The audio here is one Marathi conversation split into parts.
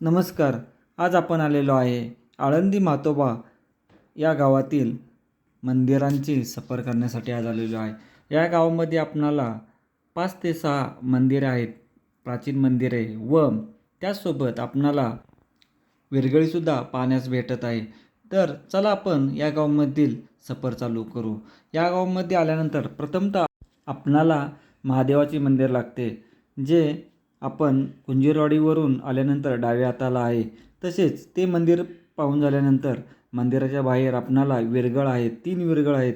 नमस्कार आज आपण आलेलो आहे आळंदी मातोबा या गावातील मंदिरांची सफर करण्यासाठी आज आलेलो आहे. या गावामध्ये आपणाला पाच ते सहा मंदिरे आहेत प्राचीन मंदिरे व त्याचसोबत आपणाला विरगळीसुद्धा पाहण्यास भेटत आहे. तर चला आपण या गावामधील सफर चालू करू. या गावामध्ये आल्यानंतर प्रथमतः आपणाला महादेवाचे मंदिर लागते जे आपण कुंजीरवाडीवरून आल्यानंतर डाव्या हाताला आहे. तसेच ते मंदिर पाहून झाल्यानंतर मंदिराच्या बाहेर आपणाला विरगळ आहेत तीन विरगळ आहेत.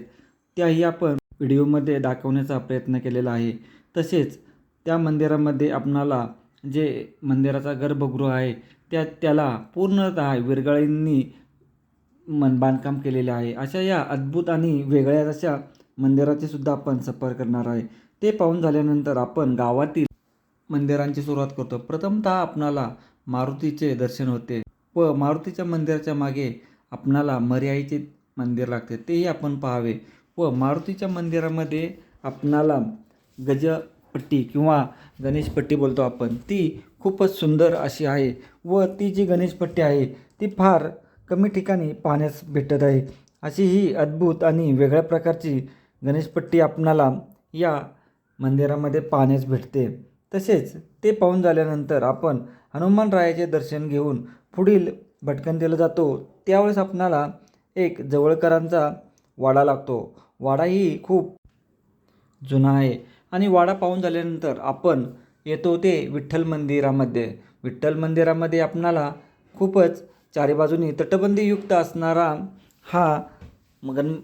त्याही आपण व्हिडिओमध्ये दाखवण्याचा प्रयत्न केलेला आहे. तसेच त्या मंदिरामध्ये आपणाला जे मंदिराचा गर्भगृह आहे त्या त्याला पूर्णतः विरगळींनी मन बांधकाम केलेले आहे. अशा या अद्भुत आणि वेगळ्या अशा मंदिराचे सुद्धा आपण सफर करणार आहे. ते पाहून झाल्यानंतर आपण गावातील मंदिरांची सुरुवात करतो. प्रथमतः आपणाला मारुतीचे दर्शन होते व मारुतीच्या मंदिराच्या मागे आपणाला मर्याईचे मंदिर लागते. तेही आपण पाहावे व मारुतीच्या मंदिरामध्ये आपणाला गजपट्टी किंवा गणेशपट्टी बोलतो आपण. ती खूपच सुंदर अशी आहे व ती जी गणेशपट्टी आहे ती फार कमी ठिकाणी पाहण्यास भेटत आहे. अशी ही अद्भुत आणि वेगळ्या प्रकारची गणेशपट्टी आपणाला या मंदिरामध्ये पाहण्यास भेटते. तसेच ते पाहून झाल्यानंतर आपण हनुमानरायाचे दर्शन घेऊन पुढील भटकंतीला जातो. त्यावेळेस आपणाला एक जवळकरांचा वाडा लागतो. वाडा ही खूप जुना आहे आणि वाडा पाहून झाल्यानंतर आपण येतो ते विठ्ठल मंदिरामध्ये. विठ्ठल मंदिरामध्ये आपणाला खूपच चारी बाजूनी तटबंदीयुक्त असणारा हा मगन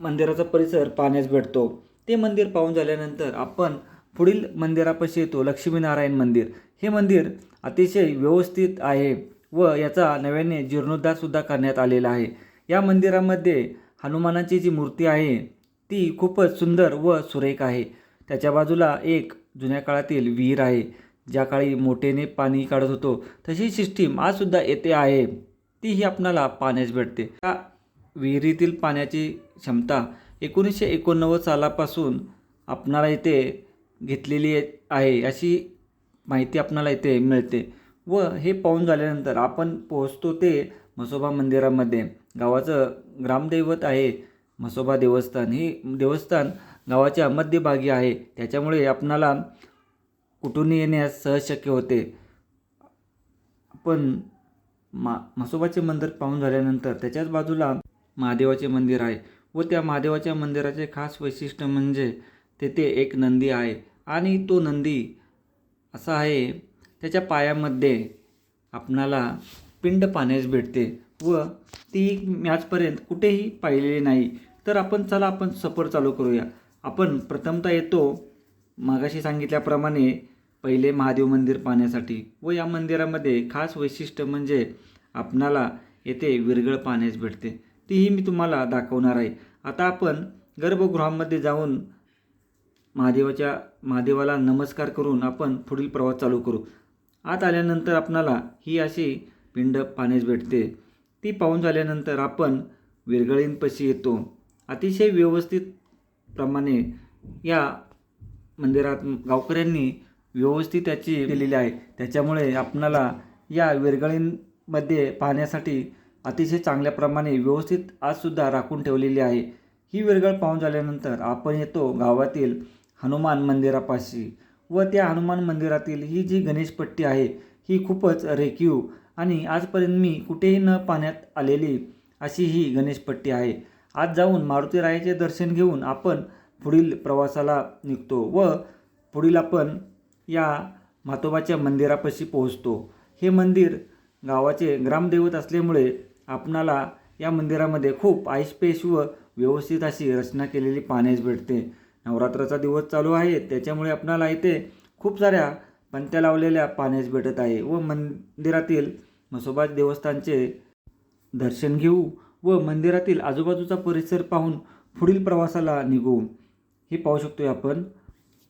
मंदिराचा परिसर पाहण्यास भेटतो. ते मंदिर पाहून झाल्यानंतर आपण पुढील मंदिरापाशी येतो लक्ष्मीनारायण मंदिर. हे मंदिर अतिशय व्यवस्थित आहे व याचा नव्याने जीर्णोद्धारसुद्धा करण्यात आलेला आहे. या मंदिरामध्ये हनुमानाची जी मूर्ती आहे ती खूपच सुंदर व सुरेख आहे. त्याच्या बाजूला एक जुन्या काळातील विहीर आहे ज्या काळी मोठेने पाणी काढत होतो. तशी सिस्टीम आजसुद्धा येथे आहे. तीही आपणाला पाण्यास भेटते. त्या विहिरीतील पाण्याची क्षमता एकोणीसशे एकोणनव्वद सालापासून आपणाला येथे घेतलेली आहे अशी माहिती आपणाला इथे मिळते. व हे पाहून झाल्यानंतर आपण पोहोचतो ते म्हसोबा मंदिरामध्ये. गावाचं ग्रामदैवत आहे म्हसोबा देवस्थान. हे देवस्थान गावाच्या मध्यभागी आहे. त्याच्यामुळे आपणाला कुठून येण्यास सहज शक्य होते. आपण मा म्हसोबाचे मंदिर पाहून झाल्यानंतर त्याच्याच बाजूला महादेवाचे मंदिर आहे. व त्या महादेवाच्या मंदिराचे खास वैशिष्ट्य म्हणजे तेथे एक नंदी आहे आणि तो नंदी असा आहे त्याच्या पायामध्ये आपणाला पिंड पाण्यास भेटते व ती मॅचपर्यंत आजपर्यंत कुठेही पाहिलेली नाही. तर आपण चला आपण सफर चालू करूया. आपण प्रथमतः येतो मागाशी सांगितल्याप्रमाणे पहिले महादेव मंदिर पाहण्यासाठी व या मंदिरामध्ये खास वैशिष्ट्य म्हणजे आपणाला येथे विरगळ पाण्यास भेटते. तीही मी तुम्हाला दाखवणार आहे. आता आपण गर्भगृहामध्ये जाऊन महादेवाच्या महादेवाला नमस्कार करून आपण पुढील प्रवास चालू करू. आत आल्यानंतर आपणाला ही अशी पिंड पाण्यास भेटते. ती पाहून झाल्यानंतर आपण विरगळींपाशी येतो. अतिशय व्यवस्थित प्रमाणे या मंदिरात गावकऱ्यांनी व्यवस्थित त्याची केलेली आहे. त्याच्यामुळे आपणाला या विरगळींमध्ये पाहण्यासाठी अतिशय चांगल्याप्रमाणे व्यवस्थित आजसुद्धा राखून ठेवलेली आहे. ही विरगळ पाहून झाल्यानंतर आपण येतो गावातील हनुमान मंदिरापाशी. व त्या हनुमान मंदिरातील ही जी गणेशपट्टी आहे ही खूपच रेखीव आणि आजपर्यंत मी कुठेही न पाहण्यात आलेली अशी ही गणेशपट्टी आहे. आज जाऊन मारुतीरायाचे दर्शन घेऊन आपण पुढील प्रवासाला निघतो व पुढील आपण या म्हातोबाच्या मंदिरापाशी पोहोचतो. हे मंदिर गावाचे ग्रामदैवत असल्यामुळे आपणाला या मंदिरामध्ये खूप आईशपेश व व्यवस्थित अशी रचना केलेली पाहण्यास भेटते. नवरात्राचा दिवस चालू आहे. त्याच्यामुळे आपणाला इथे खूप साऱ्या पंत्या लावलेल्या पाहण्यास भेटत आहे व मंदिरातील म्हसोबा देवस्थानचे दर्शन घेऊ व मंदिरातील आजूबाजूचा परिसर पाहून पुढील प्रवासाला निघू. हे पाहू शकतो आपण.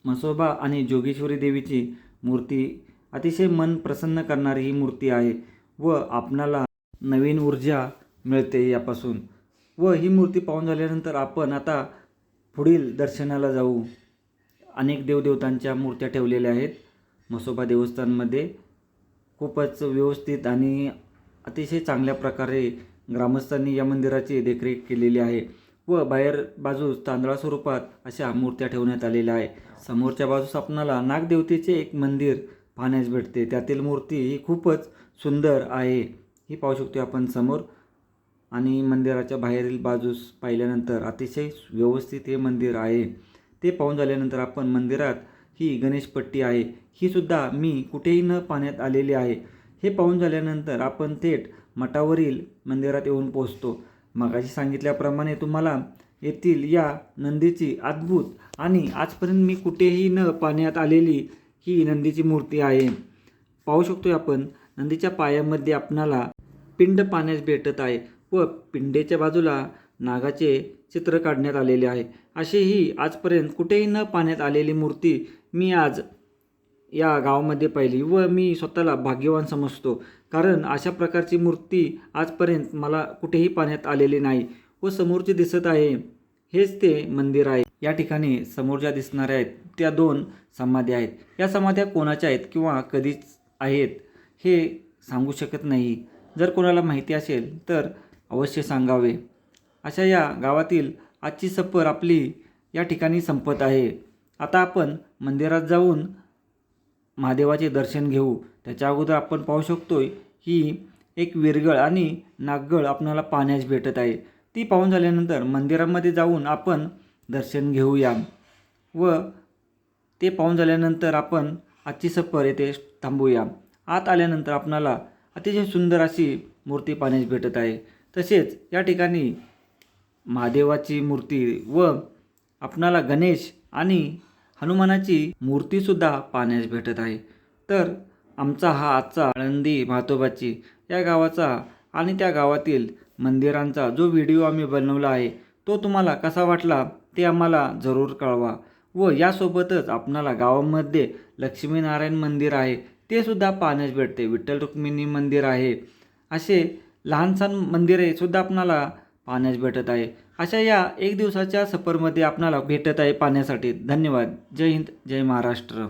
म्हसोबा आणि जोगेश्वरी देवीची मूर्ती अतिशय मन प्रसन्न करणारी ही मूर्ती आहे व आपणाला नवीन ऊर्जा मिळते यापासून. व ही मूर्ती पाहून झाल्यानंतर आपण आता पुढील दर्शनाला जाऊ. अनेक देवदेवतांच्या मूर्त्या ठेवलेल्या आहेत. म्हसोबा देवस्थानमध्ये खूपच व्यवस्थित आणि अतिशय चांगल्या प्रकारे ग्रामस्थांनी या मंदिराची देखरेख केलेली आहे व बाहेर बाजूस तांदळा स्वरूपात अशा मूर्त्या ठेवण्यात आलेल्या आहे समोरच्या बाजूस आपणाला नागदेवतेचे एक मंदिर पाहण्यास भेटते. त्यातील मूर्ती ही खूपच सुंदर आहे. ही पाहू शकतो आपण समोर. आणि मंदिराच्या बाहेरील बाजूस पाहिल्यानंतर अतिशय व्यवस्थित हे मंदिर आहे. ते पाहून झाल्यानंतर आपण मंदिरात ही गणेशपट्टी आहे. ही सुद्धा मी कुठेही न पाहण्यात आलेली आहे. हे पाहून झाल्यानंतर आपण थेट मठावरील मंदिरात येऊन पोहोचतो. मगाशी सांगितल्याप्रमाणे तुम्हाला येथील या नंदीची अद्भुत आणि आजपर्यंत मी कुठेही न पाहण्यात आलेली ही नंदीची मूर्ती आहे. पाहू शकतोय आपण नंदीच्या पायामध्ये आपणाला पिंड पाण्यास भेटत आहे. व पिंडेच्या बाजूला नागाचे चित्र काढण्यात आलेले आहे. अशी ही आजपर्यंत कुठेही न पाहण्यात आलेली मूर्ती मी आज या गावामध्ये पाहिली व मी स्वतःला भाग्यवान समजतो. कारण अशा प्रकारची मूर्ती आजपर्यंत मला कुठेही पाहण्यात आलेली नाही व समोरचे दिसत आहे. हेच ते मंदिर आहे. या ठिकाणी समोर ज्या दिसणाऱ्या आहेत. त्या दोन समाध्या आहेत. या समाध्या कोणाच्या आहेत किंवा कधीच आहेत हे सांगू शकत नाही. जर कोणाला माहिती असेल तर अवश्य सांगावे. अशा या गावातील आजची सफर आपली या ठिकाणी संपत आहे. आता आपण मंदिरात जाऊन महादेवाचे दर्शन घेऊ. त्याच्या अगोदर आपण पाहू शकतो ही एक विरगळ आणि नागगळ आपणाला पाहण्यास भेटत आहे. ती पाहून झाल्यानंतर मंदिरामध्ये जाऊन आपण दर्शन घेऊया व ते पाहून झाल्यानंतर आपण आजची सफर येथे थांबूया. आत आल्यानंतर आपणाला अतिशय सुंदर अशी मूर्ती पाहण्यास भेटत आहे. तसेच या ठिकाणी महादेवाची मूर्ती व आपणाला गणेश आणि हनुमानाची मूर्तीसुद्धा पाहण्यास भेटत आहे. तर आमचा हा आजचा आळंदी म्हातोबाची या गावाचा आणि त्या गावातील मंदिरांचा जो व्हिडिओ आम्ही बनवला आहे तो तुम्हाला कसा वाटला ते आम्हाला जरूर कळवा व यासोबतच आपणाला गावामध्ये लक्ष्मीनारायण मंदिर आहे ते सुद्धा पाहण्यास भेटते. विठ्ठल रुक्मिणी मंदिर आहे. असे लहान सहान मंदिरे सुद्धा आपणाला पाहण्यास भेटत आहे. अशा या एक दिवसाच्या सफरमध्ये आपणाला भेटत आहे पाहण्यासाठी. धन्यवाद. जय हिंद. जय महाराष्ट्र.